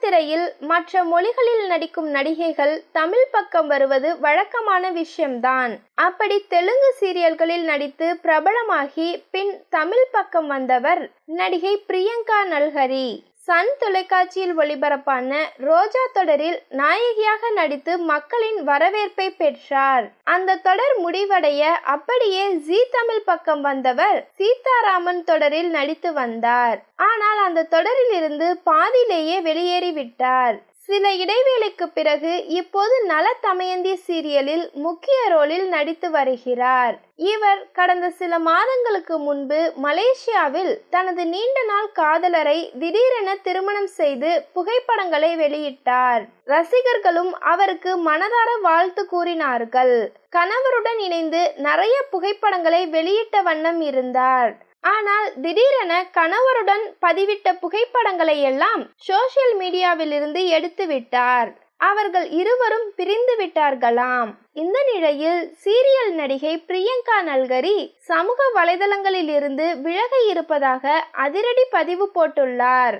திரையில் மற்ற மொழிகளில் நடிக்கும் நடிகைகள் தமிழ் பக்கம் வருவது வழக்கமான விஷயம்தான். அப்படி தெலுங்கு சீரியல்களில் நடித்து பிரபலமாகி பின் தமிழ் பக்கம் வந்தவர் நடிகை பிரியங்கா நல்ஹரி. சன் தொலைக்காட்சியில் ஒளிபரப்பான ரோஜா தொடரில் நாயகியாக நடித்து மக்களின் வரவேற்பை பெற்றார். அந்த தொடர் முடிவடைய அப்படியே ஜி தமிழ் பக்கம் வந்தவர் சீதாராமன் தொடரில் நடித்து வந்தார். ஆனால் அந்த தொடரில் இருந்து பாதியிலேயே வெளியேறிவிட்டார். சில இடைவேளைக்கு பிறகு இப்போது நல தமயந்தி சீரியலில் முக்கிய ரோலில் நடித்து வருகிறார். இவர் கடந்த சில மாதங்களுக்கு முன்பு மலேசியாவில் தனது நீண்ட நாள் காதலரை திடீரென திருமணம் செய்து புகைப்படங்களை வெளியிட்டார். ரசிகர்களும் அவருக்கு மனதார வாழ்த்து கூறினார்கள். கணவருடன் இணைந்து நிறைய புகைப்படங்களை வெளியிட்ட வண்ணம் இருந்தார். ஆனால் திடீரென கணவருடன் பதிவிட்ட புகைப்படங்களை எல்லாம் சோசியல் மீடியாவில் இருந்து எடுத்து விட்டார். அவர்கள் இருவரும் பிரிந்து விட்டார்களாம். இந்த நிலையில் சீரியல் நடிகை பிரியங்கா நல்கரி சமூக வலைதளங்களில் இருந்து விலகி இருப்பதாக அதிரடி பதிவு போட்டுள்ளார்.